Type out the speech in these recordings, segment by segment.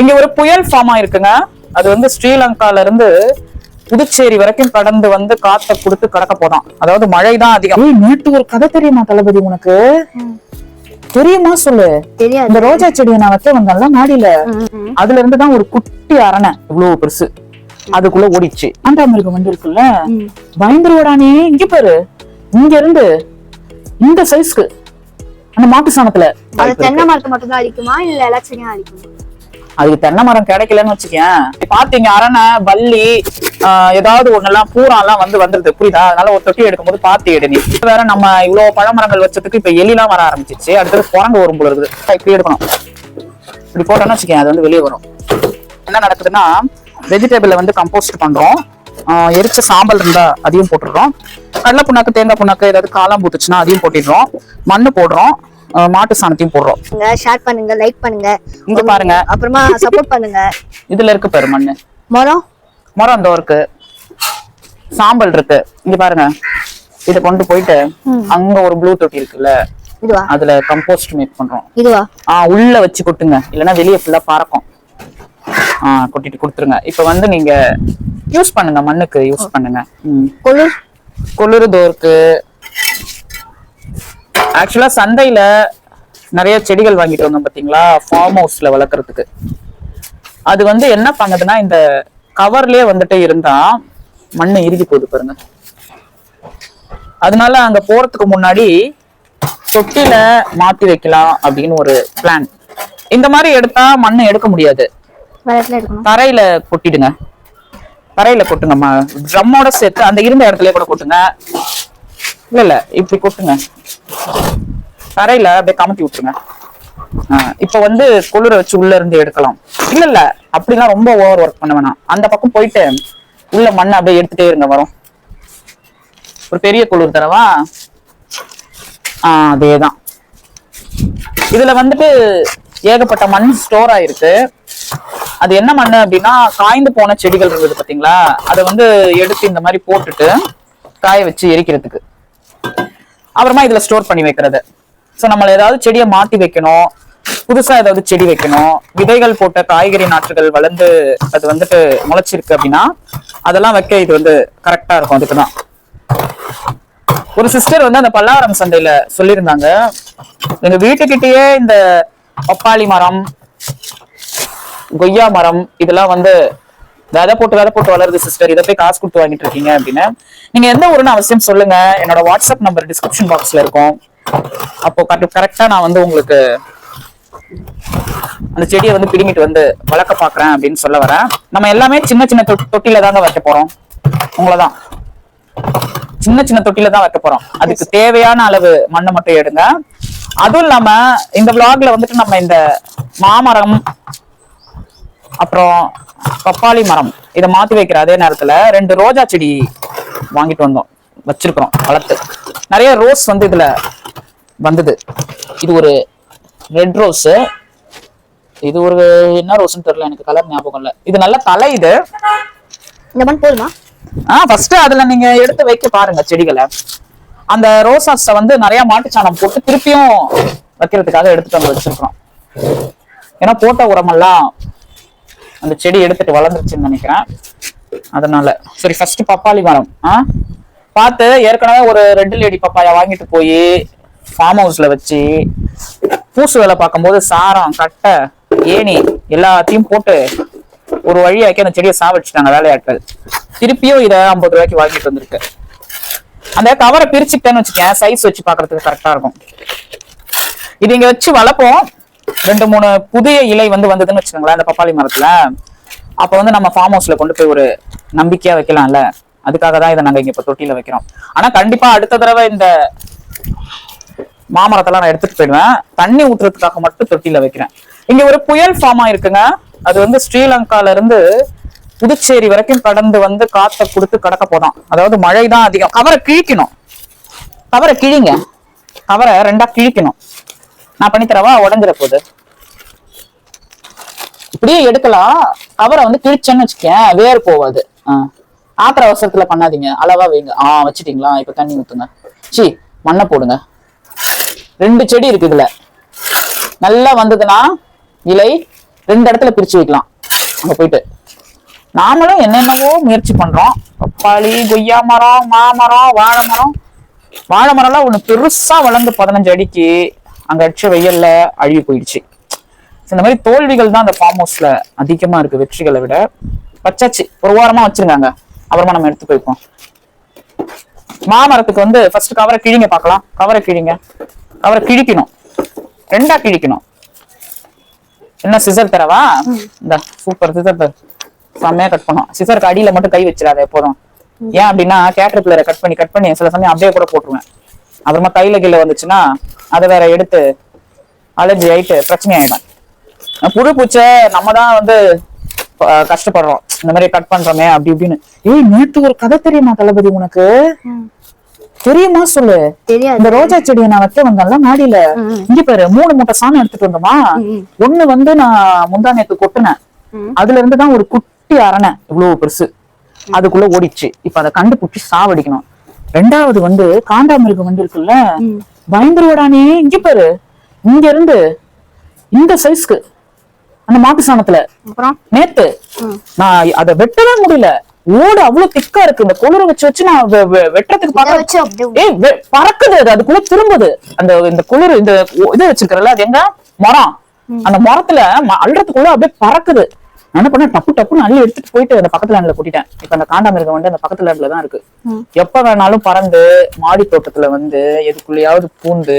இங்க ஒரு புயல் ஃபார்ம் ஆயிருக்குங்க. அது வந்து ஸ்ரீலங்கால இருந்து புதுச்சேரி வரைக்கும் கடந்து வந்து காத்த கொடுத்து கடக்க போதான் அதாவது மழை தான் அதிகம். ஏய், நேத்து ஒரு கதை தெரியுமா தளபதி உனக்கு? தெரியுமா சொல்லு? இந்த ரோஜா செடியை நான் வைக்க வந்தேன்ல மாடியில. அதுல இருந்து தான் ஒரு குட்டி அரணை. இவ்வளவு பெருசு. அதுக்குள்ள ஓடிச்சு ஆண்டாமிருகம் வந்து இருக்குல்ல? பயந்துருவடானே? இங்க பாரு. இங்க இருந்து இந்த சைஸ்க்கு அந்த மாட்டு சாணத்துல. தென்னை மரத்தை மட்டும் தான் அடிக்குமா? இல்ல எல்லா செடியும் அடிக்குமா? அதுக்கு தென்னை மரம் கிடைக்கலன்னு வச்சுக்கேன். பாத்தீங்க அரணை வள்ளி ஏதாவது ஒண்ணெல்லாம் பூராலாம் வந்து வந்துருது. புரியுதா? அதனால ஒரு தொட்டி எடுக்கும்போது பார்த்து எடு நீ. வேற நம்ம இவ்வளவு பழமரங்கள் வச்சதுக்கு இப்ப எலிலாம் வர ஆரம்பிச்சிச்சு அடுத்தது குரங்கு வரும் போல இருக்குது. இப்படி எடுக்கணும். இப்படி போட்டோம்னு வச்சுக்கேன் அது வந்து வெளியே வரும். என்ன நடக்குதுன்னா வெஜிடபிளை வந்து கம்போஸ்ட் பண்றோம். எரிச்ச சாம்பல் இருந்தா அதையும் போட்டுடுறோம். கடலை புண்ணாக்கு தேங்காய் புண்ணாக்கு ஏதாவது காலம் பூத்துச்சுன்னா அதையும் போட்டிடுறோம். மண்ணு போடுறோம். மாட்டு சாணத்தையும் போடுறோம். ஷேர் பண்ணுங்க லைக் பண்ணுங்க. இங்க பாருங்க. அப்புறமா சப்போர்ட் பண்ணுங்க. இதுல இருக்கு பாரு மண்ணு. மரம்? மரம் இந்த இருக்கு. சாம்பல் இருக்கு. இங்க பாருங்க. இத கொண்டு போயிட்டு அங்க ஒரு ப்ளூ தொட்டி இருக்குல்ல இதுவா? அதுல கம்போஸ்ட் மேக் பண்றோம். இதுவா? ஆ உள்ள வச்சு கொட்டுங்க. இல்லைன்னா வெளியே ஃபுல்லா பறக்கும். ஆ கொட்டிட்டு கொடுத்துருங்க. இப்ப வந்து நீங்க யூஸ் பண்ணுங்க மண்ணுக்கு யூஸ் பண்ணுங்க. குளிர் குளிருதோ இருக்கு. ஆக்சுவலா சந்தையில நிறைய செடிகள் வாங்கிட்டு வந்தோம் பாத்தீங்களா? ஃபார்ம் ஹவுஸ்ல வளர்க்கறதுக்கு. அது வந்து என்ன பண்ணுதுன்னா இந்த கவர்லயே வந்துட்டு இருந்தா மண்ணு இறுகி போகுது பாருங்க. அதனால அங்க போறதுக்கு முன்னாடி தொட்டில மாத்தி வைக்கலாம் அப்படின்னு ஒரு பிளான் இந்த மாதிரி எடுத்தா மண்ணு எடுக்க முடியாது. தரையில கொட்டிடுங்க. தரையில கொட்டுங்கம்மா ட்ரம்மோட சேர்த்து அந்த இருந்த இடத்துல கூட கொட்டுங்க. இல்ல இல்ல இப்படி கொட்டுங்க. தரையில அப்படியே கமட்டி விட்டுருங்க. ஆ, இப்ப வந்து குளிர வச்சு உள்ள இருந்து எடுக்கலாம். இல்ல இல்ல அப்படிலாம் ரொம்ப ஓவர் ஒர்க் பண்ண வேணாம். அந்த பக்கம் போயிட்டு உள்ள மண்ணை அப்படியே எடுத்துட்டே இருங்க வரும். ஒரு பெரிய குளிர் தரவா? ஆஹ் அதேதான். இதுல வந்துட்டு ஏகப்பட்ட மண் ஸ்டோர் ஆயிருக்கு. அது என்ன மண் அப்படின்னா காய்ந்து போன செடிகள் இருந்தது பாத்தீங்களா? அதை வந்து எடுத்து இந்த மாதிரி போட்டுட்டு காய வச்சு எரிக்கிறதுக்கு. அப்புறமா இதுல ஸ்டோர் பண்ணி வைக்கிறது. ஸோ நம்ம ஏதாவது செடியை மாட்டி வைக்கணும். புதுசா ஏதாவது செடி வைக்கணும். விதைகள் போட்ட காய்கறி நாற்றுகள் வளர்ந்து அது வந்துட்டு முளைச்சிருக்கு அப்படின்னா அதெல்லாம் வைக்க இது வந்து கரெக்டா இருக்கும். அதுக்குதான். ஒரு சிஸ்டர் வந்து அந்த பல்லாவரம் சந்தையில சொல்லியிருந்தாங்க. எங்க வீட்டுக்கிட்டயே இந்த பப்பாளி மரம் கொய்யா மரம் இதெல்லாம் வந்து விதை போட்டு விதை போட்டு வளருது சிஸ்டர் இதை போய் காசு கொடுத்து வாங்கிட்டு இருக்கீங்க அப்படின்னு நீங்க எந்த ஊருன்னு அவசியம் சொல்லுங்க. என்னோட வாட்ஸ்அப் நம்பர் டிஸ்கிரிப்ஷன் பாக்ஸ்ல இருக்கும். அப்போ கரெக்டா நான் வந்து உங்களுக்கு அந்த செடியை வந்து பிடுங்கிட்டு வந்து வளர்க்க பாக்குறேன் அப்படின்னு சொல்ல வரேன். நம்ம எல்லாமே சின்ன சின்ன தொட்டில தாங்க வைக்க போறோம். உங்களதான். சின்ன சின்ன தொட்டில தான் வைக்க போறோம். அதுக்கு தேவையான அளவு மண்ணை மட்டும் எடுங்க. அதுவும் இல்லாம இந்த விளாக்ல வந்துட்டு நம்ம இந்த மாமரம் அப்புறம் பப்பாளி மரம். இதை மாத்தி வைக்கிற அதே நேரத்துல ரெண்டு ரோஜா செடி வாங்கிட்டு வந்தோம். வச்சிருக்கிறோம் வளர்த்து. நிறைய ரோஸ் வந்து இதுல வந்தது. இது ஒரு ரெட் ரோஸ் இது ஒரு என்ன ரோஸ்னு தெரியல எனக்கு கலர் ஞாபகம் இல்ல. இது நல்ல தலை இது. இந்த மண் போதுமா? ஆ ஃபர்ஸ்ட் அதுல நீங்க எடுத்து வைக்க பாருங்க செடிகளை. அந்த ரோசாஸ வந்து நிறைய மாட்டுச்சாணம் போட்டு திருப்பியும் வைக்கிறதுக்காக எடுத்துட்டு வந்து வச்சிருக்கிறோம். ஏன்னா போட்ட உரமெல்லாம் அந்த செடி எடுத்துட்டு வளர்ந்துருச்சுன்னு நினைக்கிறேன். அதனால. சரி ஃபர்ஸ்ட் பப்பாளி மரம். ஆ? பார்த்து ஏற்கனவே ஒரு ரெட் லேடி பப்பாயா வாங்கிட்டு போய் ஃபார்ம் ஹவுஸ்ல வச்சு பூசு வேலை பார்க்கும்போது சாரம் கட்டை ஏணி எல்லாத்தையும் போட்டு ஒரு வழியாக்கி அந்த செடியை சாவடிச்சிட்டாங்க வேலையாட்கள். திருப்பியும் இதை ஐம்பது ரூபாய்க்கு வாங்கிட்டு வந்திருக்கு. அந்த கவரை பிரிச்சுக்கிட்டேன்னு வச்சுக்கேன் சைஸ் வச்சு பாக்குறதுக்கு கரெக்டா இருக்கும். இது இங்க வச்சு வளர்ப்போம். ரெண்டு மூணு புதிய இலை வந்து வந்ததுன்னு வச்சுக்கோங்களேன் அந்த பப்பாளி மரத்துல. அப்ப வந்து நம்ம ஃபார்ம் ஹவுஸ்ல கொண்டு போய் ஒரு நம்பிக்கையா வைக்கலாம்ல. அதுக்காக தான் இதை நாங்க இங்க இப்ப தொட்டியில வைக்கிறோம். ஆனா கண்டிப்பா அடுத்த தடவை இந்த மாமரத்தெல்லாம் நான் எடுத்துட்டு போயிடுவேன். தண்ணி ஊத்துறதுக்காக மட்டும் தொட்டியில வைக்கிறேன். இங்க ஒரு புயல் ஃபார்ம் ஆயிருக்குங்க அது வந்து ஸ்ரீலங்கால இருந்து புதுச்சேரி வரைக்கும் கடந்து வந்து காத்த கொடுத்து கடக்க போதான். அதாவது மழை தான் அதிகம். கவரை கிழிக்கணும். கவரை கிழிங்க. கவரை ரெண்டா கிழிக்கணும். நான் பண்ணி தரவா? உடஞ்சிட போகுது இப்படியே எடுக்கலாம். கவரை வந்து கிழிச்சேன்னு வச்சுக்கேன். வேர் போவாது. ஆ. ஆத்திர அவசரத்துல பண்ணாதீங்க. அளவா வைங்க. ஆ வச்சிட்டீங்களா? இப்ப தண்ணி ஊத்துங்க. சி மண்ணை போடுங்க. ரெண்டு செடி இருக்கு இதுல. நல்லா வந்ததுன்னா இலை ரெண்டு இடத்துல பிரிச்சு வைக்கலாம். அங்க போயிட்டு. நாமளும் என்னென்னவோ முயற்சி பண்றோம். பப்பாளி கொய்யா மரம் மாமரம் வாழை மரம் வாழை மரம்லாம் ஒண்ணு பெருசா வளர்ந்து பதினஞ்சு அடிக்கு. அங்க அடிச்ச வெயில்ல அழுகி போயிடுச்சு. இந்த மாதிரி தோல்விகள் தான் அந்த ஃபார்ம் ஹவுஸ்ல அதிகமா இருக்கு வெற்றிகளை விட. வச்சாச்சு. ஒரு வாரமா வச்சிருக்காங்க அப்புறமா நம்ம எடுத்து போய்ப்போம். மாமரத்துக்கு வந்து ஃபர்ஸ்ட் கவரை கிழிங்க பார்க்கலாம். கவரை கிழிங்க. கவரை கிழிக்கணும். ரெண்டா கிழிக்கணும். என்ன சிசர் தரவா இந்த சூப்பர் சிசர் தர. செம்மையா கட் பண்ணும். சிசருக்கு அடியில மட்டும் கை வச்சிடாத எப்போதும் ஏன் அப்படின்னா கேட்டர் பிள்ளைய கட் பண்ணி கட் பண்ணி சில சமயம் அப்படியே கூட போட்டுருவேன். அப்புறமா கையில கீழே வந்துச்சுன்னா அதை வேற எடுத்து அலர்ஜி ஆயிட்டு பிரச்சனை ஆயிடும் புழு பூச்சை நம்ம தான் வந்து கஷ்டப்படுறோம். இந்த மாதிரி கட் பண்றோமே அப்படி இப்படின்னு. ஏய் நேத்து ஒரு கதை தெரியுமா தளபதி உனக்கு? தெரியுமா சொல்லு? இந்த ரோஜா செடியை நான் வைக்க வந்தேன்ல மாடியில. இங்க பாரு மூணு மூட்டை சாணம் எடுத்துட்டு வந்தோமா? ஒண்ணு வந்து நான் முந்தா நேத்து கொட்டுனேன். அதுல இருந்து தான் ஒரு குட்டி அரணை இவ்வளவு பெருசு. அதுக்குள்ள ஓடிச்சு. இப்ப அதை கண்டுபிடிச்சு சாவடிக்கணும். ரெண்டாவது வந்து காண்டாமிருகம் வந்து இருக்குல்ல? பயந்துருவடானே இங்க பாரு. இங்க இருந்து இந்த சைஸ்க்கு அந்த மாட்டு சாணத்துல. நேத்து. நான் அதை வெட்டவே முடியல. ஓடு அவ்வளவு திக்கா இருக்கு. இந்த குளிர வச்சு வச்சு நான் வெட்டுறதுக்கு பார்க்க வச்சு ஏய் பறக்குது அது. அதுக்குள்ள திரும்புது. அந்த இந்த குளிர் இந்த இது வச்சிருக்கிறல அது எங்க? மரம். அந்த மரத்துல அள்ளுறதுக்குள்ள அப்படியே பறக்குது. நான் என்ன பண்ணேன்? டப்பு டப்புன்னு அள்ளி எடுத்துட்டு போயிட்டு அந்த பக்கத்துல லேண்ட்ல கூட்டிட்டேன். இப்ப அந்த காண்டாமிருகம் வந்து அந்த பக்கத்துல லேண்ட்ல தான் இருக்கு. எப்ப வேணாலும் பறந்து மாடி தோட்டத்துல வந்து எதுக்குள்ளயாவது பூந்து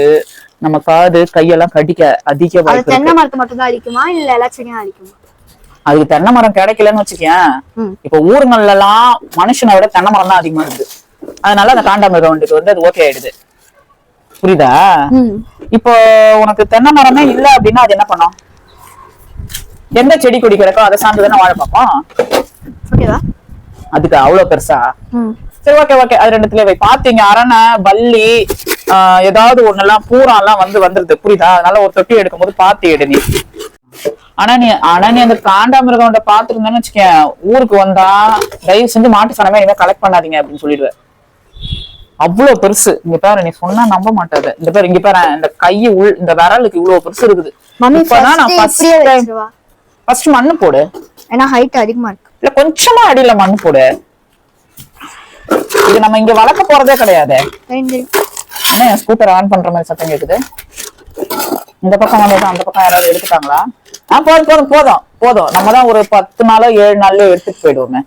நம்ம காது கையெல்லாம் கடிக்க அதிக அது வாய்ப்பு தென்னை மரத்தை மட்டும் தான் அடிக்குமா இல்ல எல்லா செடியும் அதுக்கு தென்னை மரம் கிடைக்கலன்னு வச்சுக்கேன். இப்ப ஊருங்கள்ல எல்லாம் மனுஷனை விட தென்னை மரம் தான் அதிகமா இருக்கு. அதனால அந்த காண்டாமிருகம் வந்துட்டு வந்து அது ஓகே ஆயிடுது. புரியுதா? இப்போ உனக்கு தென்னை மரமே இல்ல அப்படின்னா அது என்ன பண்ணும்? எந்த செடி கொடி கிடக்கோ அதை சார்ந்து தானே வாழ பார்ப்போம். அதுக்கு அவ்வளவு பெருசா? சரி ஓகே ஓகே அது ரெண்டுத்துல வை பாத்தீங்க அரணை பல்லி ஏதாவது ஒண்ணெல்லாம் பூரா எல்லாம் வந்து வந்துருது. புரியுதா? அதனால ஒரு தொட்டி எடுக்கும்போது பாத்து எடு நீ. ஆனா நீ ஆனா நீ அந்த காண்டாமிருகம் பாத்துருந்தேன்னு வச்சுக்கேன். ஊருக்கு வந்தா தயவு செஞ்சு மாட்டு சாணமே இனிமே கலெக்ட் பண்ணாதீங்க அப்படின்னு சொல்லிடுவேன். அவ்வளவு பெருசு. இங்க பாரு நீ சொன்னா நம்ப மாட்டாத. இந்த பாரு இங்க பாரு இந்த கை உள் இந்த விரலுக்கு இவ்வளவு பெருசு இருக்குது. இப்பதான் நான் ஃபர்ஸ்ட் மண்ணு போடு. ஏன்னா ஹைட் அதிகமா இருக்கு. இல்ல கொஞ்சமா அடியில மண்ணு போடு. இது நம்ம இங்க வளர்க்க போறதே கிடையாது. என்ன என் ஸ்கூட்டர் ஆன் பண்ற மாதிரி சத்தம் கேக்குது. இந்த பக்கம் வந்தது அந்த பக்கம் யாராவது எடுத்துட்டாங்களா? ஆ போதும் போதும் போதும் போதும். நம்ம தான் ஒரு பத்து நாளோ ஏழு நாள்லயோ எடுத்துட்டு போயிடுவோமே.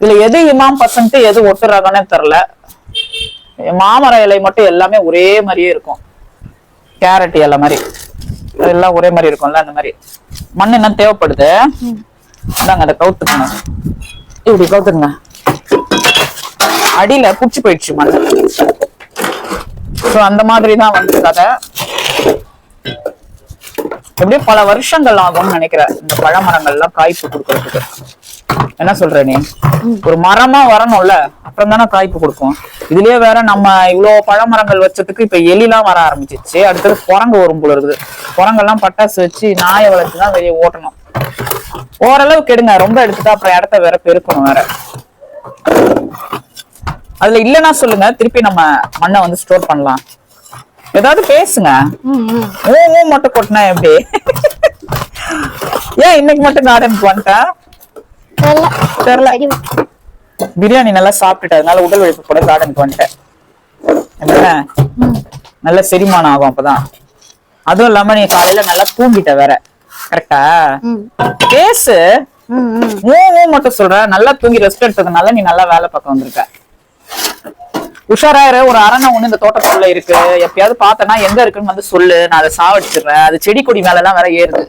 இதுல எது இமாம் பர்சன்ட் எது ஒட்டுறாங்கன்னே தெரியல. மாமர இலை மட்டும் எல்லாமே ஒரே மாதிரியே இருக்கும். கேரட் இலை மாதிரி. எல்லாம் ஒரே மாதிரி இருக்கும்ல அந்த மாதிரி. மண் என்ன தேவைப்படுது? அதாங்க அதை கவுத்துக்கணும் இப்படி கவுத்துருங்க அடியில புடிச்சு போயிடுச்சு மண். ஸோ அந்த மாதிரி தான் வந்து கதை. எப்படியும் பல வருஷங்கள் ஆகும்னு நினைக்கிறேன். இந்த பழமரங்கள்லாம் காய்ப்பு கொடுக்கறதுக்கு. என்ன சொல்ற நீ? ஒரு மரமா வரணும்ல அப்புறம் தானே காய்ப்பு கொடுக்கும். இதுலயே வேற நம்ம இவ்வளவு பழமரங்கள் வச்சதுக்கு இப்ப எலிலாம் வர ஆரம்பிச்சிச்சு அடுத்தது குரங்கு வரும் போல இருக்குது. குரங்கெல்லாம் பட்டாசு வச்சு நாயை வளர்த்து தான் வெளியே ஓட்டணும். ஓரளவுக்கு எடுங்க. ரொம்ப எடுத்துட்டா அப்புறம் இடத்த வேற பெருக்கணும் வேற. அதுல இல்லைன்னா சொல்லுங்க. திருப்பி நம்ம மண்ணை வந்து ஸ்டோர் பண்ணலாம். ஏதாவது பேசுங்க. ஊ மட்டும் கொட்டினா எப்படி? ஏன் இன்னைக்கு மட்டும் கார்டனுக்கு வந்துட்டேன் தெரியல பிரியாணி நல்லா சாப்பிட்டுட்டேன் அதனால உடல் உழைப்பு கூட கார்டனுக்கு வந்துட்டேன். நல்ல செரிமானம் ஆகும் அப்பதான். அதுவும் இல்லாம நீ காலையில நல்லா தூங்கிட்ட வேற. கரெக்டா பேசு. மட்டும் சொல்ற. நல்லா தூங்கி ரெஸ்ட் எடுத்ததுனால நீ நல்லா வேலை பார்க்க வந்திருக்க. உஷாராயிரு. ஒரு அரணை ஒண்ணு இந்த தோட்டத்துக்குள்ள இருக்கு. எப்பயாவது பார்த்தனா எங்க இருக்குன்னு வந்து சொல்லு. நான் அதை சாவடிச்சிடுறேன். அது செடி கொடி மேல எல்லாம் வேற ஏறுது.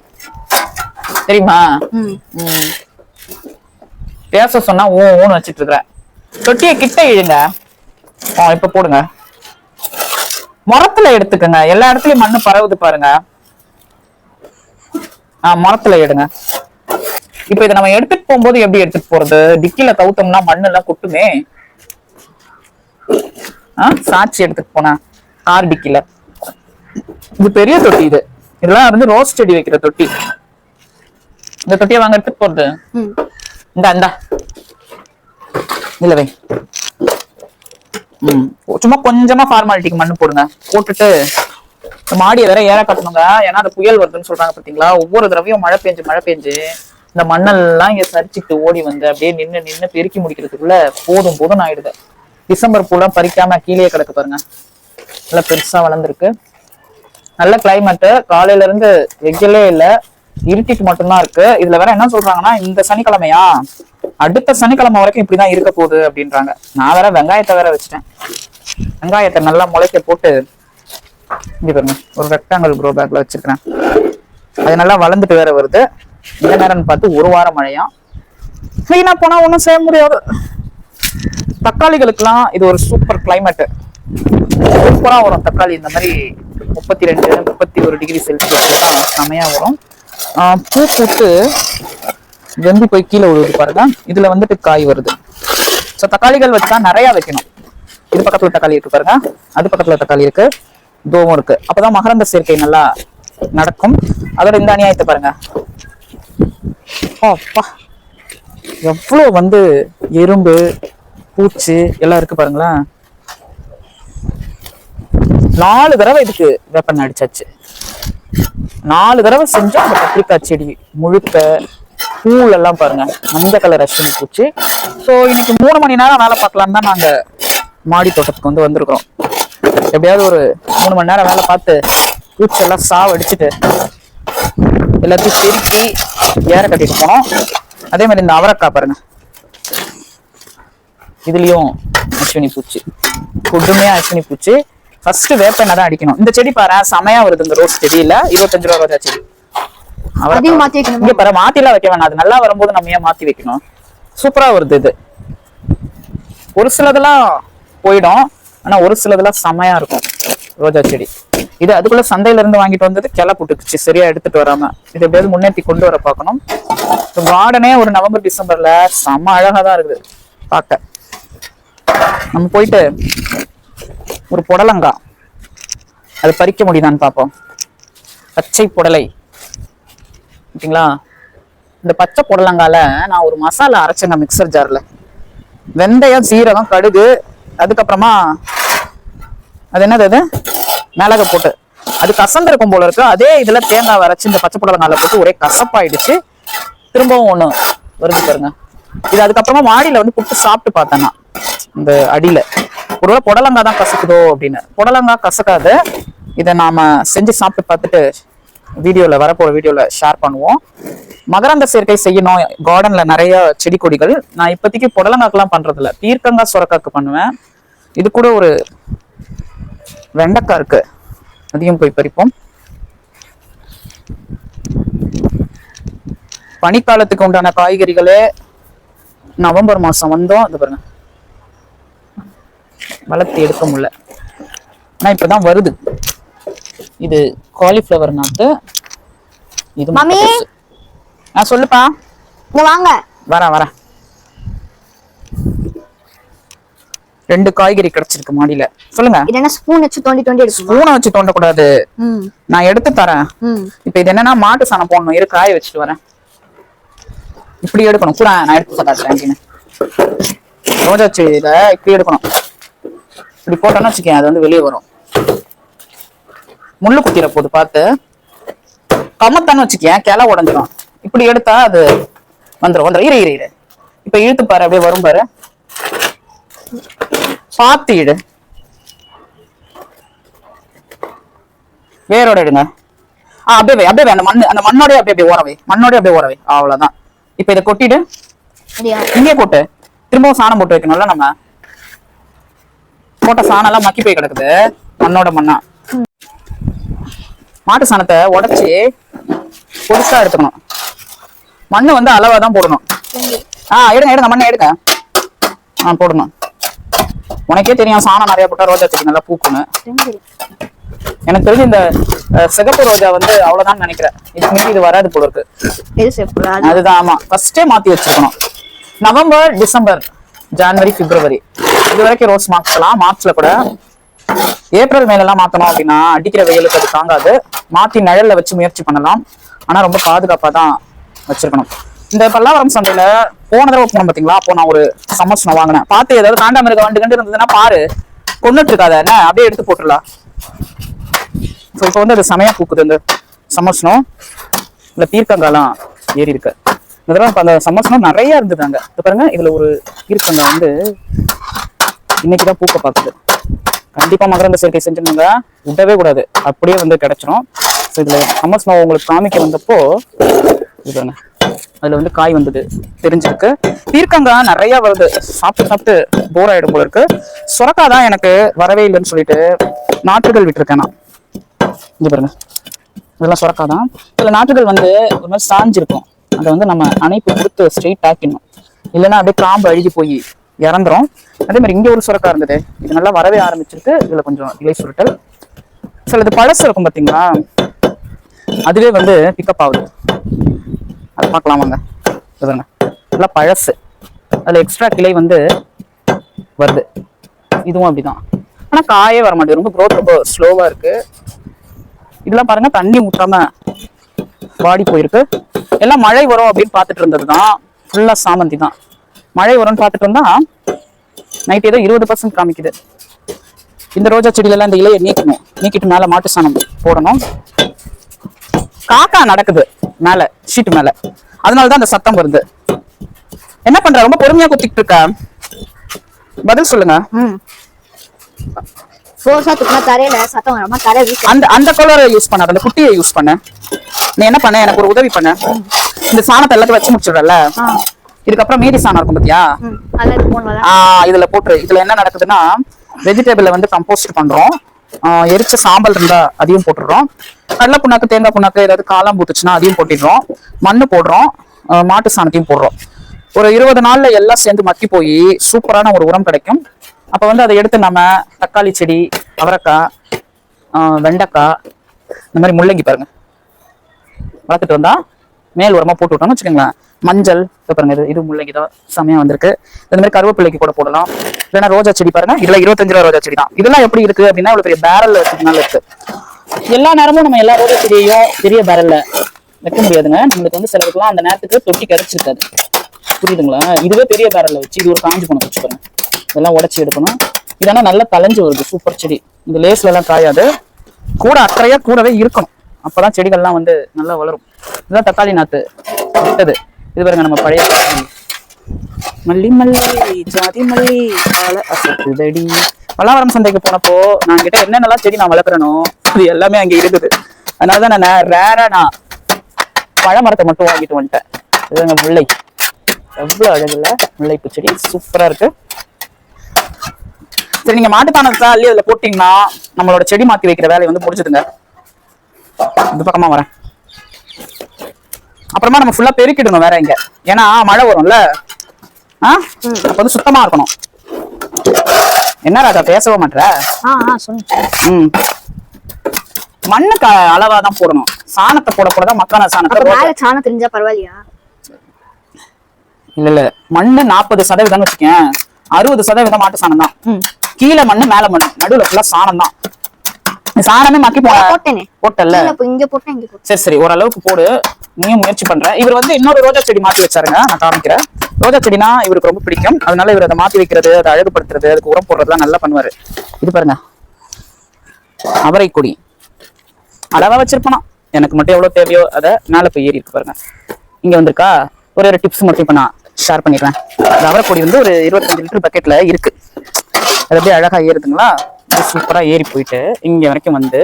தெரியுமா. பேச சொன்னா ஊ ஊன்னு வச்சிட்டு இருக்கிறேன். தொட்டியை கிட்ட இழுங்க. ஆ இப்ப போடுங்க. முறத்துல எடுத்துக்கங்க. எல்லா இடத்துலயும் மண்ணு பரவுது பாருங்க. ஆ மரத்துல எடுங்க. இப்ப இதை நம்ம எடுத்துட்டு போகும்போது எப்படி எடுத்துட்டு போறது? டிக்கில தவுத்தோம்னா மண்ணு எல்லாம் கொட்டுமே. ஆ சாட்சி எடுத்துட்டு போனா கார் டிக்கில. இது பெரிய தொட்டி இது. இதெல்லாம் வந்து ரோஸ் செடி வைக்கிற தொட்டி. இந்த தொட்டியை வாங்க எடுத்துட்டு போறது? இந்த இந்த. இல்ல வை ம் சும்மா கொஞ்சமா ஃபார்மாலிட்டிக்கு மண்ணு போடுங்க. போட்டுட்டு மாடியை வேற ஏற கட்டணுங்க. ஏன்னா அந்த புயல் வருதுன்னு சொல்றாங்க பாத்தீங்களா? ஒவ்வொரு தடவையும் மழை பெஞ்சு மழை பெஞ்சு இந்த மண்ணெல்லாம் இங்க சரிச்சுட்டு ஓடி வந்து அப்படியே நின்னு நின்னு பெருக்கி முடிக்கிறதுக்குள்ள போதும் போதும் ஆயிடுது. டிசம்பர் பூலாம் பறிக்காம கீழே கிடக்கு பாருங்க. நல்லா பெருசா வளர்ந்துருக்கு. நல்ல கிளைமேட் காலையில இருந்து வெயிலே இல்ல. இருட்டிட்டு மட்டும்தான் இருக்கு. இதுல வேற என்ன சொல்றாங்கன்னா இந்த சனிக்கிழமையா? அடுத்த சனிக்கிழமை வரைக்கும் இப்படிதான் இருக்க போகுது அப்படின்றாங்க. நான் வேற வெங்காயத்தை வேற வச்சுட்டேன். வெங்காயத்தை நல்லா முளைக்க போட்டு இங்க பாருங்க ஒரு ரெக்டாங்கல் க்ரோ பேக்ல வச்சிருக்கிறேன். அது நல்லா வளர்ந்துட்டு வேற வருது. இந்த நேரம்னு பார்த்து ஒரு வாரம் மழையா? வீணா போனா ஒண்ணும் செய்ய முடியாது. தக்காளிகளுக்கெல்லாம் இது ஒரு சூப்பர் கிளைமேட் சூப்பரா வரும். தக்காளி இந்த மாதிரி முப்பத்தி ரெண்டு முப்பத்தி ஒரு டிகிரி செல்சியஸ் செமையா வரும். பூ பூத்து வெந்து போய் கீழே விழுது பாருங்க. இதுல வந்துட்டு காய் வருது. ஸோ தக்காளிகள் வச்சா நிறைய வைக்கணும். இது பக்கத்துல தக்காளி இருக்கு பாருங்க. அது பக்கத்துல தக்காளி இருக்கு. தோமும் இருக்கு. அப்பதான் மகரந்த சேர்க்கை நல்லா நடக்கும். அதோட இந்த அநியாயத்தை பாருங்க. அப்பா. எவ்வளோ வந்து எறும்பு பூச்சி எல்லாம் இருக்கு பாருங்களேன். நாலு தடவை இதுக்கு வேப்பெண்ணெய் அடிச்சாச்சு. நாலு தடவை செஞ்சா அந்த கத்திரிக்காய் செடி முழுக்க பூல் எல்லாம் பாருங்க. மஞ்சள் கலர் அஸ்வினி பூச்சி. ஸோ இன்னைக்கு மூணு மணி நேரம் வேலை பார்க்கலாம் தான் நாங்க மாடி தோட்டத்துக்கு வந்து வந்திருக்கிறோம். எப்படியாவது ஒரு மூணு மணி நேரம் வேலை பார்த்து பூச்செல்லாம் சாவடிச்சுட்டு எல்லாத்தையும் திருப்பி ஏற கட்டிட்டு போனோம். அதே மாதிரி இந்த அவரைக்காய் பாருங்க. இதுலயும் அஸ்வினி பூச்சி. கொடுமையா அஸ்வினி பூச்சி. ஃபர்ஸ்ட் வேப்பெண்ணெய் தான் அடிக்கணும். இந்த செடி பாரு செமையா வருது இந்த ரோஸ் செடியில இருபத்தஞ்சு ரூபா ரோஜா செடி? இங்க பாரு மாத்திலாம் வைக்க வேணாம். அது நல்லா வரும்போது நம்ம ஏன் மாத்தி வைக்கணும்? சூப்பரா வருது இது. ஒரு சிலதெல்லாம் போயிடும். ஆனா ஒரு சிலதெல்லாம் செமையா இருக்கும். ரோஜா செடி. இது அதுக்குள்ள சந்தையில இருந்து வாங்கிட்டு வந்தது கிளை புட்டுக்குச்சு சரியா எடுத்துட்டு வராம. இது எப்படியாவது முன்னேற்றி கொண்டு வர பார்க்கணும். கார்டனே ஒரு நவம்பர் டிசம்பர்ல செம்ம அழகா தான் இருக்குது. பார்க்க. நம்ம போயிட்டு ஒரு புடலங்கா. அது பறிக்க முடியுதான்னு பார்ப்போம். பச்சை புடலை. ஓகேங்களா? இந்த பச்சை புடலங்கால நான் ஒரு மசாலா அரைச்சேங்க மிக்சர் ஜாரில் வெந்தயம் சீரகம் கடுகு அதுக்கப்புறமா அது என்னது அது? மிளகு போட்டு. அது கசந்திருக்கும் போல இருக்கு. அதே இதில் தேங்காய் அரைச்சி இந்த பச்சை புடலங்கால போட்டு ஒரே கசப்பாயிடுச்சு. திரும்பவும் ஒன்று வருது பாருங்க. இது அதுக்கப்புறமா மாடியில் வந்து புட்டு சாப்பிட்டு பார்த்தேன்னா நான். இந்த அடியில். ஒருவேளை புடலங்காய் தான் கசக்குதோ அப்படின்னு. புடலங்காய் கசக்காது. இதை நாம செஞ்சு சாப்பிட்டு பார்த்துட்டு வீடியோல வரப்போற வீடியோல ஷேர் பண்ணுவோம். மகரந்த சேர்க்கை செய்யணும். கார்டன்ல நிறைய செடி கொடிகள். நான் இப்போதைக்கு புடலங்காக்கெல்லாம் பண்றது பீர்க்கங்காய் சுரக்காக்கு பண்ணுவேன். இது கூட ஒரு வெண்டைக்காய் இருக்கு. அதையும் போய் பறிப்போம். பனிக்காலத்துக்கு உண்டான காய்கறிகளே நவம்பர் மாசம் வந்தோம். அது பாருங்க. வளர்த்து எடுக்க முடியல. ஆனா இப்பதான் வருது. இது காலிஃப்ளவர் நாத்து இது மம்மி. நான் சொல்லுப்பா. வாங்க. வரேன் வரேன் ரெண்டு காய்கறி கிடைச்சிருக்கு மாடியில. சொல்லுங்க. இது என்ன ஸ்பூன் வச்சு தோண்டி தோண்டி எடுக்குமா ஸ்பூனை வச்சு தோண்டக்கூடாது. ம். நான் எடுத்து தரேன். இப்ப இது என்னன்னா மாட்டு சாணம் போடணும். இரு காய வச்சுட்டு வரேன். இப்படி எடுக்கணும். கூட நான் எடுத்து அப்படின்னு ரோஜா செடியில இப்படி எடுக்கணும். இப்படி போட்டோம்னு வச்சுக்கேன் அது வந்து வெளியே வரும். முள்ளு குத்திர போது பார்த்து கமத்தான்னு வச்சுக்கேன் கிளை உடஞ்சிரும். இப்படி எடுத்தா அது வந்துரும். வந்துரும் இரு இரு இரு. இப்ப இழுத்து பாரு அப்படியே வரும் பாரு. பார்த்து இடு. வேரோட எடுங்க. ஆ அப்படியே அப்படியே. அந்த மண் அந்த மண்ணோடய அப்படியே அப்படியே ஓரவை. மண்ணோடய அப்படியே ஓரவை. அவ்வளவுதான். இப்ப இதை கொட்டிடு. இங்கே போட்டு திரும்பவும் சாணம் போட்டு வைக்கணும்ல நம்ம. போட்ட சாணம் எல்லாம் மக்கி போய் கிடக்குது. மண்ணோட மண்ணா. மாட்டு சாணத்தை உடைச்சு பொடிசா எடுத்துக்கணும். மண்ணு வந்து அளவா தான் போடணும். ஆ எடுங்க எடுங்க மண்ணை எடுங்க. ஆ போடணும். உனக்கே தெரியும் சாணம் நிறைய போட்டா ரோஜா செடி நல்லா பூக்குன்னு எனக்கு தெரிஞ்சு இந்த சிகப்பு ரோஜா வந்து அவ்வளவுதான் நினைக்கிறேன். இதுக்கு மீறி இது வராது போல இருக்கு. அதுதான் ஆமா. ஃபர்ஸ்டே மாத்தி வச்சிருக்கணும் நவம்பர் டிசம்பர் ஜனவரி பிப்ரவரி. இது வரைக்கும் ரோஸ் மாத்தலாம். மார்ச்ல கூட ஏப்ரல் மேல எல்லாம் மாத்தணும் அப்படின்னா அடிக்கிற வெயிலுக்கு அது தாங்காது. மாத்தி நிழல்ல வச்சு முயற்சி பண்ணலாம். ஆனா ரொம்ப பாதுகாப்பா தான் வச்சிருக்கணும். இந்த பல்லாவரம் சந்தையில போன தடவை போனோம் பாத்தீங்களா? அப்போ நான் ஒரு சமோசனம் வாங்கினேன். பார்த்து ஏதாவது காண்டாமிருக வண்டு கண்டு இருந்ததுன்னா பாரு. கொண்டுட்டு இருக்காத. என்ன? அப்படியே எடுத்து போட்டுடலாம் ஸோ இப்போ வந்து அது செமையா பூக்குது இந்த சம்மர் இல்ல பீர்க்கங்காலாம் ஏறி இருக்கு. இந்த தடவை அந்த சமோசனம் நிறைய இருந்தது பாருங்க இதுல ஒரு தீர்க்கங்க வந்து இன்னைக்குதான் பூக்க பார்க்குது. கண்டிப்பாக மகரந்த சேர்க்கை செஞ்சிருந்தாங்க விடவே கூடாது. அப்படியே வந்து கிடச்சிரும். ஸோ இதில் சம்மர் நான் உங்களுக்கு காமிக்க வந்தப்போ இது அதில் வந்து காய் வந்தது. தெரிஞ்சிருக்கு. பீர்க்கங்காய் நிறையா வருது. சாப்பிட்டு சாப்பிட்டு போர் ஆகிடும் போல இருக்கு. சுரக்காய் தான் எனக்கு வரவே இல்லைன்னு சொல்லிட்டு நாற்றுகள் விட்டுருக்கேன் நான். இது பாருங்க. இதெல்லாம் சுரக்காய் தான். சில நாற்றுகள் வந்து ஒரு மாதிரி சாஞ்சிருக்கும். அதை வந்து நம்ம அணைப்பு கொடுத்து ஸ்ட்ரெயிட் ஆக்கிடணும் இல்லைன்னா அப்படியே காம்பு அழுகி போய் இறந்துரும். அதே மாதிரி இங்கே ஒரு சுரக்கா இருந்தது. இது நல்லா வரவே ஆரம்பிச்சிருக்கு. இதில் கொஞ்சம் இலை சுருட்டல். சில இது பழசு இருக்கும் பார்த்தீங்களா அதுவே வந்து பிக்கப் ஆகுது. அதை பார்க்கலாம் வாங்க. இதுங்க நல்லா பழசு. அதில் எக்ஸ்ட்ரா கிளை வந்து வருது. இதுவும் அப்படிதான். ஆனால் காயே வர மாட்டேங்குது. ரொம்ப க்ரோத் ரொம்ப ஸ்லோவாக இருக்கு. இதெல்லாம் பாருங்கள் தண்ணி ஊத்தாம வாடி போயிருக்கு. எல்லாம் மழை வரும் அப்படின்னு பார்த்துட்டு இருந்தது தான் ஃபுல்லாக சாமந்தி தான் மழை வரும்னு பார்த்துட்டு இருந்தா நைட் ஏதோ இருபது பர்சன்ட் காமிக்குது. இந்த ரோஜா செடியில எல்லாம் இந்த இலையை நீக்கணும். நீக்கிட்டு மேல மாட்டு சாணம் போடணும். காக்கா நடக்குது மேல ஷீட் மேல. அதனாலதான் அந்த சத்தம் வருது. என்ன பண்ற? ரொம்ப பொறுமையா குத்திட்டு இருக்க. பதில் சொல்லுங்க. ஃபோர்ஸா துப்புனா தரையில சத்தம் வராம. தரை அந்த அந்த கலரை யூஸ் பண்ணாத அந்த குட்டியை யூஸ் பண்ண. நீ என்ன பண்ண? எனக்கு ஒரு உதவி பண்ண. இந்த சாணத்தை எல்லாத்தையும் வச்சு முடிச்சிடுறல ஆ. இதுக்கப்புறம் மீதி சாணம் இருக்கும் பாத்தியா? இதுல போட்டுரு. இதுல என்ன நடக்குதுன்னா வெஜிடபிள வந்து கம்போஸ்ட் பண்றோம். எரிச்ச சாம்பல் இருந்தா அதையும் போட்டுடுறோம். கடலை புண்ணாக்கு தேங்காய் புண்ணாக்கு ஏதாவது காளான் பூத்துச்சுன்னா அதையும் போட்டுடுறோம். மண்ணு போடுறோம். மாட்டு சாணத்தையும் போடுறோம். ஒரு இருபது நாள்ல எல்லாம் சேர்ந்து மக்கி போய் சூப்பரான ஒரு உரம் கிடைக்கும். அப்ப வந்து அதை எடுத்து நம்ம தக்காளி செடி அவரைக்காய் வெண்டைக்காய் இந்த மாதிரி முள்ளங்கி பாருங்க. வளர்த்துட்டு வந்தா மேல் உரமா போட்டு விட்டோம்னு வச்சுக்கோங்களேன். மஞ்சள் இப்போ பாருங்க இது இது முள்ளங்கி தான் செமையா வந்திருக்கு. இந்த மாதிரி கருவேப்பிள்ளைக்கு கூட போடலாம். இல்லைன்னா ரோஜா செடி பாருங்க இதில் இருபத்தஞ்சு ரூபா ரோஜா செடி தான் இதெல்லாம் எப்படி இருக்கு அப்படின்னா இவ்வளவு பெரிய பேரல்ல வச்சுக்கனால இருக்கு. எல்லா நேரமும் நம்ம எல்லா ரோஜா செடியையும் பெரிய பேரல்ல வைக்க முடியாதுங்க. நம்மளுக்கு வந்து சிலருக்குலாம் அந்த நேரத்துக்கு தொட்டி கிடைச்சிருக்காது புரியுதுங்களா? இதுவே பெரிய பேரல்ல வச்சு இது ஒரு காஞ்சி போன வச்சுக்கோங்க இதெல்லாம் உடைச்சி எடுக்கணும். இதெல்லாம் நல்லா தலைஞ்சு வருது சூப்பர் செடி. இந்த லேஸ்ல எல்லாம் காயாது. கூட அக்கறையா கூடவே இருக்கணும். அப்பதான் செடிகள்லாம் வந்து நல்லா வளரும். இதுதான் தக்காளி நாத்து. விட்டது இது பாருங்க நம்ம பழைய மல்லி மல்லி ஜாதி மல்லி அசத்துதடி பல்லாவரம் சந்தைக்கு போனப்போ நான் கிட்ட என்னென்னலாம் செடி நான் வளர்க்குறேனோ அது எல்லாமே அங்க இருக்குது. அதனாலதான் நான் ரேரா நான் பழ மரத்தை மட்டும் வாங்கிட்டு வந்துட்டேன். இதுங்க முல்லை. எவ்வளோ அழகுல முல்லைப்பூ செடி. சூப்பரா இருக்கு. சரி நீங்க மாட்டுத்தானத்தை அள்ளி அதுல போட்டீங்கன்னா நம்மளோட செடி மாத்தி வைக்கிற வேலையை வந்து முடிச்சுதுங்க இந்த பக்கமாக வரேன். அப்புறமா நம்ம ஃபுல்லா பெருக்கிடணும் வேற இங்க. ஏன்னா மழை வரும்ல. ஆ? அப்ப வந்து சுத்தமா இருக்கணும். என்ன ராஜா பேசவே மாட்ற? ஆ ஆ சொல்லுங்க. ம். மண்ணுக்கு அளவா தான் போடணும். சாணத்தை போட போட தான் மக்கான சாணத்தை சாணம் தெரிஞ்சா பரவாயில்லையா? இல்ல இல்ல. மண்ணு நாற்பது சதவீதம் வச்சுக்கேன். அறுபது சதவீதம் மாட்டு சாணம் தான். கீழே மண்ணு மேல மண்ணு. நடுவுல ஃபுல்லா சாணம் தான். சாணமே மக்கி போட்டேனே. இங்க போட்டேன் இங்க போட்டேன் சரி சரி ஓரளவுக்கு போடு. நீயும் முயற்சி பண்ற. இவர் வந்து இன்னொரு ரோஜா செடி மாத்தி வச்சாருங்க. நான் காமிக்கிறேன். ரோஜா செடினா இவருக்கு ரொம்ப பிடிக்கும். அதனால இவர் அதை மாத்தி வைக்கிறது அதை அழகுபடுத்துறது அதுக்கு உரம் போடுறதுலாம் நல்லா பண்ணுவாரு. இது பாருங்க. அவரை கொடி அளவா வச்சிருப்பனா எனக்கு மட்டும் எவ்வளவு தேவையோ அதை மேல போய் ஏறி இருக்கு பாருங்க. இங்க வந்திருக்கா? ஒரு ஒரு டிப்ஸ் மட்டும் இப்ப நான் ஷேர் பண்ணிடுறேன். இந்த அவரைக்கொடி வந்து ஒரு இருபத்தஞ்சு லிட்டர் பக்கெட்ல இருக்கு. அது அப்படியே அழகா ஏறுதுங்களா? சூப்பரா ஏறி போயிட்டு இங்க வரைக்கும் வந்து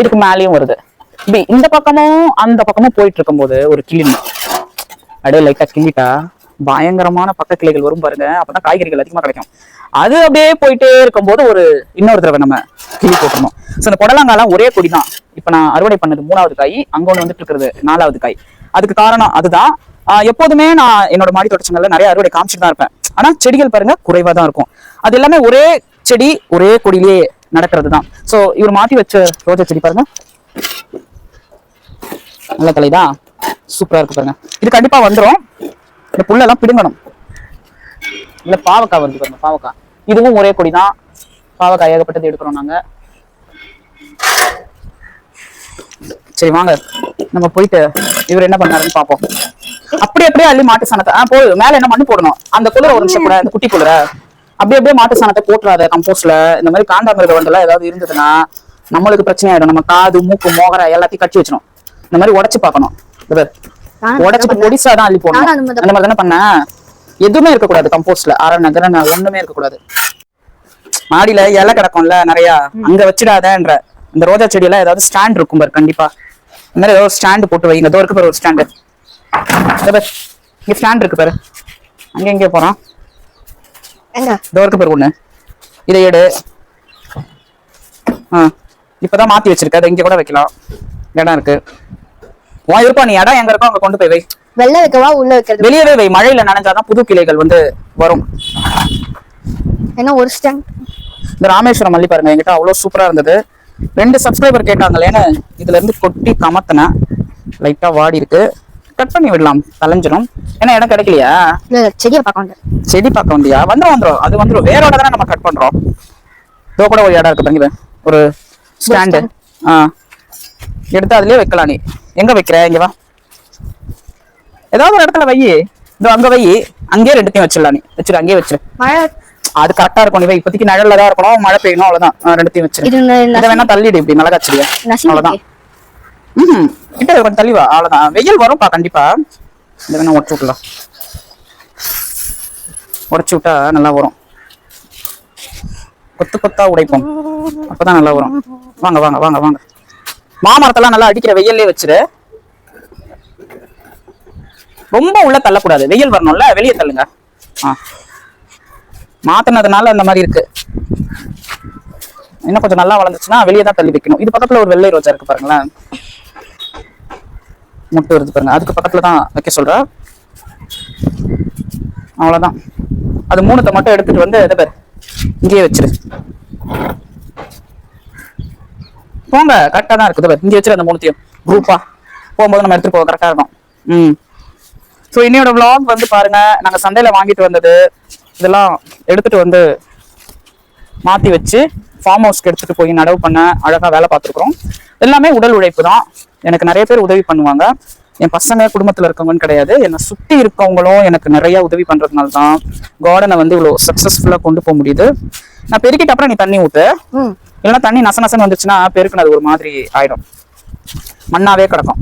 இதுக்கு மேலேயும் வருது. இப்படி இந்த பக்கமும் அந்த பக்கமும் போயிட்டு இருக்கும்போது ஒரு கிளி அப்படியே லைட்டா கிள்ளிட்டா பயங்கரமான பக்க கிளைகள் வரும் பாருங்க. அப்பதான் காய்கறிகள் அதிகமா கிடைக்கும். அது அப்படியே போயிட்டே இருக்கும்போது ஒரு இன்னொரு தடவை நம்ம கிளி போட்டுருணும் ஸோ இந்த புடலங்காலாம் ஒரே கொடி தான் இப்ப நான் அறுவடை பண்ணது மூணாவது காய் அங்க ஒண்ணு வந்துட்டு இருக்கிறது நாலாவது காய். அதுக்கு காரணம் அதுதான். ஆஹ் எப்போதுமே நான் என்னோட மாடி தோட்டச்சங்கள்ல நிறைய அறுவடை காமிச்சிட்டு தான் இருப்பேன். ஆனா செடிகள் பாருங்க குறைவா தான் இருக்கும். அது எல்லாமே ஒரே செடி ஒரே கொடியிலே நடக்கிறது தான் ஸோ இவர் மாற்றி வச்ச ரோஜா செடி பாருங்க. நல்ல கலைதா சூப்பரா இருக்கு பாருங்க. இது கண்டிப்பாக வந்துரும். இந்த புல்லெல்லாம் பிடுங்கணும். இல்ல பாவக்காய் வருது பாருங்க பாவக்காய். இதுவும் ஒரே கொடி தான் பாவக்காய் ஏகப்பட்டது எடுக்கிறோம் நாங்க. சரி வாங்க. நம்ம போயிட்டு இவர் என்ன பண்ணாருன்னு பாப்போம். அப்படி அப்படியே அள்ளி மாட்டு சாணத்தை ஆ போய் மேல என்ன மண்ணு போடணும். அந்த குளிர ஒரு நிமிஷம் கூட அந்த குட்டி குளிர. அப்படியே அப்படியே மாட்டு சாணத்தை போட்டுறாத கம்போஸ்ட்ல இந்த மாதிரி காண்டாமிருக வண்டெல்லாம் ஏதாவது இருந்ததுன்னா நம்மளுக்கு பிரச்சனை ஆயிடும். நம்ம காது மூக்கு மோகர எல்லாத்தையும் கட்டி வச்சிடும் இந்த மாதிரி உடைச்சு பார்க்கணும். நானும் உடைச்சிட்டு பொடிசா தான் அள்ளி போடணும். அந்த மாதிரி தானே பண்ண? எதுவுமே இருக்கக்கூடாது கம்போஸ்ட்ல அரை நகர ஒண்ணுமே இருக்கக்கூடாது. மாடியில இலை கிடக்கும்ல நிறைய அங்க வச்சிடாதன்ற. இந்த ரோஜா செடி எல்லாம் ஏதாவது ஸ்டாண்ட் இருக்கும் பாரு கண்டிப்பா. இந்த மாதிரி ஏதாவது ஸ்டாண்ட் போட்டு வைங்க இதோ இருக்கு பாரு ஒரு ஸ்டாண்டு. இங்க ஸ்டாண்ட் இருக்கு பாரு. அங்க எங்கே போறோம் இதோ இருக்கு பாரு ஒண்ணு இதை எடு. ஆ இப்பதான் மாத்தி வச்சிருக்க. அதை இங்க கூட வைக்கலாம். இடம் இருக்கு. உன் இருப்பா நீ. இடம் எங்க இருக்கோ அங்க கொண்டு போய் வை. வெள்ளை வைக்கவா உள்ள வைக்கிறது. வெளியவே வை. மழையில நனைஞ்சாதான் புது கிளைகள் வந்து வரும். ஏன்னா ஒரு ஸ்டாண்ட் இந்த ராமேஸ்வரம் மல்லி பாருங்க. என்கிட்ட அவ்வளவு சூப்பரா இருந்தது. ரெண்டு சப்ஸ்கிரைபர் கேட்டாங்களேன்னு இதுல இருந்து கொட்டி கமத்தினேன். லைட்டா வாடி இருக்கு. கட் பண்ணி விடலாம். கலைஞ்சிரும் ஏன்னா இடம் கிடைக்கலையா? செடியை பார்க்க வந்தேன். செடி பார்க்க வந்தியா? வந்துரும் வந்துரும். அது வந்துரும். வேரோட தானே நம்ம கட் பண்றோம். இதோ கூட ஒரு இடம் இருக்கு பாருங்க. ஒரு ஸ்டாண்டு ஆ. எடுத்து அதுலயே வைக்கலாம் நீ. எங்க வைக்கிற? இங்க வா. ஏதாவது ஒரு இடத்துல வை இதோ அங்க வை அங்கேயே ரெண்டுத்தையும் வச்சிடலாம் நீ. வச்சிரு அங்கேயே வச்சிரு. அது கரெக்டா இருக்கும். நீ வை. இப்போதைக்கு நிழல்ல தான் இருக்கணும். மழை பெய்யணும். அவ்வளவுதான். ஆ, ரெண்டுத்தையும் வச்சிரு. இது வேணா தள்ளிடு இப்படி. மிளகா செடியா. நசுங்கி அவ்வளவுதான். ம் கிட்ட கொஞ்சம் தள்ளிவா அவ்வளோதான் வெயில் வரும்பா கண்டிப்பா. இந்த வேணா உடச்சு விட்லாம் உடச்சு விட்டா நல்லா வரும். கொத்து கொத்தா உடைப்போம். அப்பதான் நல்லா வரும். வாங்க வாங்க வாங்க வாங்க. மாமரத்தெல்லாம் நல்லா அடிக்கிற வெயிலே வச்சிரு. ரொம்ப உள்ள தள்ளக்கூடாது. வெயில் வரணும்ல வெளியே தள்ளுங்க. ஆ. மாத்தினதுனால அந்த மாதிரி இருக்கு. இன்னும் கொஞ்சம் நல்லா வளர்ந்துச்சுன்னா வெளியே தான் தள்ளி வைக்கணும். இது பக்கத்துல ஒரு வெள்ளை ரோஜா இருக்கு பாருங்களேன். முட்டை வருது பாருங்க. அதுக்கு பக்கத்துல தான் வைக்க சொல்ற. அவ்வளவுதான். அது மூணுத்த மட்டும் எடுத்துட்டு வந்து இதை பேர். இங்கேயே வச்சிரு. போங்க. கரெக்டா தான் இருக்குது. பேர். இங்கே வச்சிரு அந்த மூணுத்தையும். குரூப்பா போகும்போது நம்ம எடுத்துட்டு போக கரெக்டா இருக்கும். ம். ஸோ இன்னையோட விளாக் வந்து பாருங்க. நாங்க சந்தையில வாங்கிட்டு வந்தது. இதெல்லாம் எடுத்துட்டு வந்து மாத்தி வச்சு ஃபார்ம் ஹவுஸ்க்கு எடுத்துட்டு போய் நடவு பண்ண அழகா வேலை பார்த்துருக்குறோம். எல்லாமே உடல் உழைப்பு தான். எனக்கு நிறைய பேர் உதவி பண்ணுவாங்க. என் பசங்க குடும்பத்துல இருக்கவங்கன்னு கிடையாது. என்னை சுத்தி இருக்கவங்களும் எனக்கு நிறைய உதவி பண்றதுனால தான் கார்டனை வந்து இவ்வளவு சக்சஸ்ஃபுல்லா கொண்டு போக முடியுது. நான் பெருக்கிட்ட அப்புறம் நீ தண்ணி ஊத்து. ம். இல்லைன்னா தண்ணி நச நசன்னு வந்துச்சுன்னா பெருக்குனது ஒரு மாதிரி ஆயிடும். மண்ணாவே கிடக்கும்.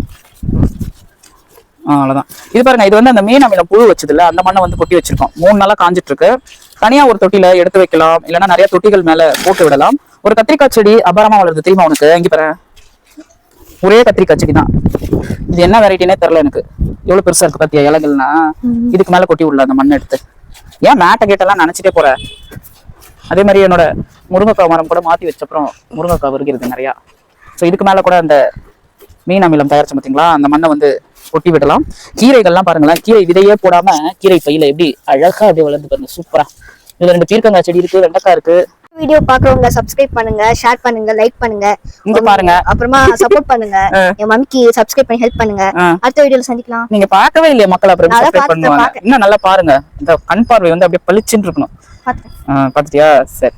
ஆ, அவ்வளவுதான். இது பாருங்க இது வந்து அந்த மீன் அமில புழு வச்சதுல அந்த மண்ணை வந்து கொட்டி வச்சிருக்கோம். மூணு நாளா காஞ்சிட்டு இருக்கு. தனியா ஒரு தொட்டில எடுத்து வைக்கலாம். இல்லைன்னா நிறைய தொட்டிகள் மேல போட்டு விடலாம். ஒரு கத்திரிக்காய் செடி அபாரமா வளருது தெரியுமா உனக்கு? இங்க பாரு. ஒரே கத்திரிக்காய் செடி தான் இது என்ன வெரைட்டினே தெரியல எனக்கு. எவ்வளவு பெருசா இருக்கு பாத்தியா இலைகள்னா? இதுக்கு மேல கொட்டி விடல அந்த மண்ணை எடுத்து. ஏன் மேட்டை கேட்டெல்லாம் நினைச்சிட்டே போற? அதே மாதிரி என்னோட முருங்கைக்காய் மரம் கூட மாத்தி வச்ச அப்புறம் முருங்கைக்காய் வருகிறது நிறையா. ஸோ இதுக்கு மேல கூட அந்த மீன் அமிலம் தயாரிச்சு பார்த்தீங்களா அந்த மண்ணை வந்து கொட்டி விடலாம் கீரைகள்லாம் பாருங்களேன் கீரை விதையே போடாம கீரை பையில எப்படி அழகா அப்படியே வளர்ந்து பாருங்க சூப்பரா இதுல ரெண்டு பீர்க்கங்காய் செடி இருக்கு வெண்டைக்காய் இருக்கு. வீடியோ பாக்குறவங்க சப்ஸ்கிரைப் பண்ணுங்க ஷேர் பண்ணுங்க லைக் பண்ணுங்க. இங்க பாருங்க. அப்புறமா சப்போர்ட் பண்ணுங்க. என் மம்மிக்கு சப்ஸ்கிரைப் பண்ணி ஹெல்ப் பண்ணுங்க. அடுத்த வீடியோல சந்திக்கலாம். நீங்க பார்க்கவே இல்லையா மக்கள் அப்புறம் சப்ஸ்கிரைப் பண்ணுவாங்க. இன்னும் நல்லா பாருங்க. இந்த கண் பார்வை வந்து அப்படியே பளிச்சுன்னு இருக்கணும். பார்த்துட்டியா? சரி.